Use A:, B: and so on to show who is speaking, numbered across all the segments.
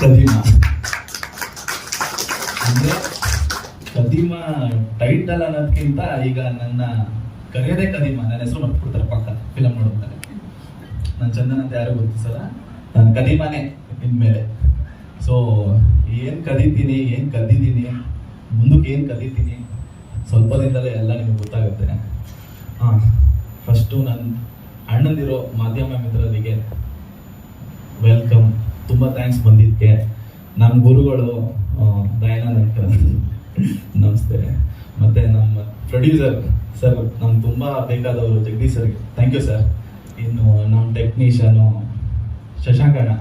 A: ಕದೀಮ ಅಂದ್ರೆ ಕದೀಮ ಟೈಟಲ್ ಅನ್ನೋದಕ್ಕಿಂತ ಈಗ ನನ್ನ ಕರೆಯೋದೇ ಕದೀಮ. ನನ್ನ ಹೆಸರು ಮರ್ತ್ಬಿಡ್ತಾರೆ ಪಕ್ಕ ಫಿಲಮ್ ನೋಡ್ತಾರೆ ನನ್ನ ಚಂದನ್ ಅಂತ ಯಾರು ಗೊತ್ತಿಸಲ್ಲ. ನಾನು ಕದೀಮಾನೇ ಇನ್ಮೇಲೆ. ಸೊ ಏನ್ ಕದೀತೀನಿ, ಏನ್ ಕದ್ದಿದ್ದೀನಿ, ಮುಂದಕ್ಕೆ ಏನ್ ಕದೀತೀನಿ ಸ್ವಲ್ಪ ದಿನದಲ್ಲೇ ಎಲ್ಲ ನಿಮಗೆ ಗೊತ್ತಾಗುತ್ತೆ. ಹಾ ಫಸ್ಟು ನನ್ನ ಅಣ್ಣಂದಿರೋ ಮಾಧ್ಯಮ ಮಿತ್ರರಿಗೆ ವೆಲ್ಕಮ್ ತುಂಬ ಥ್ಯಾಂಕ್ಸ್ ಬಂದಿದ್ದಕ್ಕೆ ನಮ್ಮ ಗುರುಗಳು ದಯಾನಂದ್ ನಮಸ್ತೆ. ಮತ್ತೆ ನಮ್ಮ ಪ್ರೊಡ್ಯೂಸರ್ ಸರ್ ನಮ್ಗೆ ತುಂಬ ಬೇಕಾದವರು ಜಗದೀಶ್ ಸರ್ಗೆ ಥ್ಯಾಂಕ್ ಯು ಸರ್ ಇನ್ನು ನಮ್ಮ ಟೆಕ್ನಿಷಿಯನು ಶಶಾಂಕ್ ಅಣ್ಣ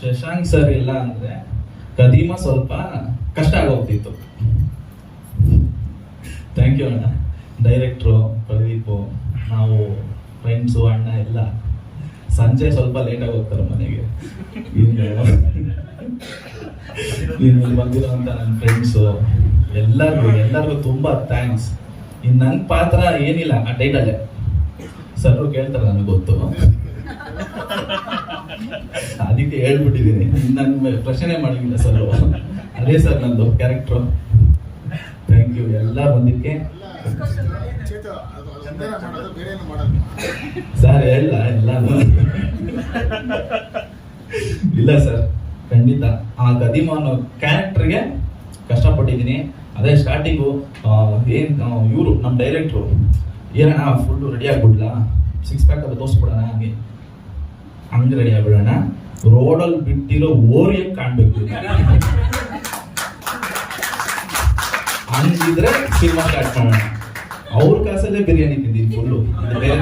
A: ಶಶಾಂಕ್ ಸರ್ ಇಲ್ಲ ಅಂದರೆ ಕದೀಮ ಸ್ವಲ್ಪ ಕಷ್ಟ ಆಗೋಗ್ತಿತ್ತು. ಥ್ಯಾಂಕ್ ಯು ಅಣ್ಣ. ಡೈರೆಕ್ಟ್ರು ಪ್ರದೀಪು ನಾವು ಫ್ರೆಂಡ್ಸು ಅಣ್ಣ ಎಲ್ಲ. ಸಂಜೆ ಸ್ವಲ್ಪ ಲೇಟಾಗಿ ಹೋಗ್ತಾರೆ ಮನೆಗೆ. ಇನ್ನು ಇಲ್ಲಿ ಬಂದಿರೋಂಥ ನನ್ನ ಫ್ರೆಂಡ್ಸು ಎಲ್ಲರಿಗೂ ಎಲ್ಲರಿಗೂ ತುಂಬ ಥ್ಯಾಂಕ್ಸ್ ಇನ್ನು ನನ್ನ ಪಾತ್ರ ಏನಿಲ್ಲ ಆ ಟೈಟಲ್ಲೇ ಸರ್ ಕೇಳ್ತಾರೆ ನನಗೆ ಗೊತ್ತು ಅದಕ್ಕೆ ಹೇಳ್ಬಿಟ್ಟಿದ್ದೀನಿ ನನ್ನ ಪ್ರಶ್ನೆ ಮಾಡಿಲ್ಲ ಸರ್ ಅದೇ ಸರ್ ನಂದು ಕ್ಯಾರೆಕ್ಟ್ರು ಥ್ಯಾಂಕ್ ಯು ಎಲ್ಲ
B: ಏನು
A: ಸರ್ ಎಲ್ಲ ಎಲ್ಲ ಇಲ್ಲ ಸರ್, ಖಂಡಿತ. ಆ ಗದಿಮ ಅನ್ನೋ ಕ್ಯಾರೆಕ್ಟರ್ಗೆ ಕಷ್ಟಪಟ್ಟಿದ್ದೀನಿ. ಅದೇ ಸ್ಟಾರ್ಟಿಂಗು ಏನ್ ಇವರು ನಮ್ಮ ಡೈರೆಕ್ಟ್ರು ಏನಣ್ಣ ಫುಲ್ ರೆಡಿ ಆಗ್ಬಿಡ್ಲಾ? ಸಿಕ್ಸ್ ಪ್ಯಾಕ್ ಅದು ತೋರಿಸ್ಬಿಡೋಣ ಹಂಗೆ. ಹಂಗೆ ರೆಡಿ ಆಗ್ಬಿಡೋಣ. ರೋಡಲ್ಲಿ ಬಿಟ್ಟಿರೋ ಓರಿಯಕ್ಕೆ ಕಾಣಬೇಕು. ಹಂಗಿದ್ರೆ ಸಿನಿಮಾ ಸ್ಟಾರ್ಟ್ ಅವ್ರ ಕಾಸಲ್ಲೇ ಬಿರಿಯಾನಿ ತಿಂದಿದ್ದು ಫುಲ್ಲು ಬೇರೆ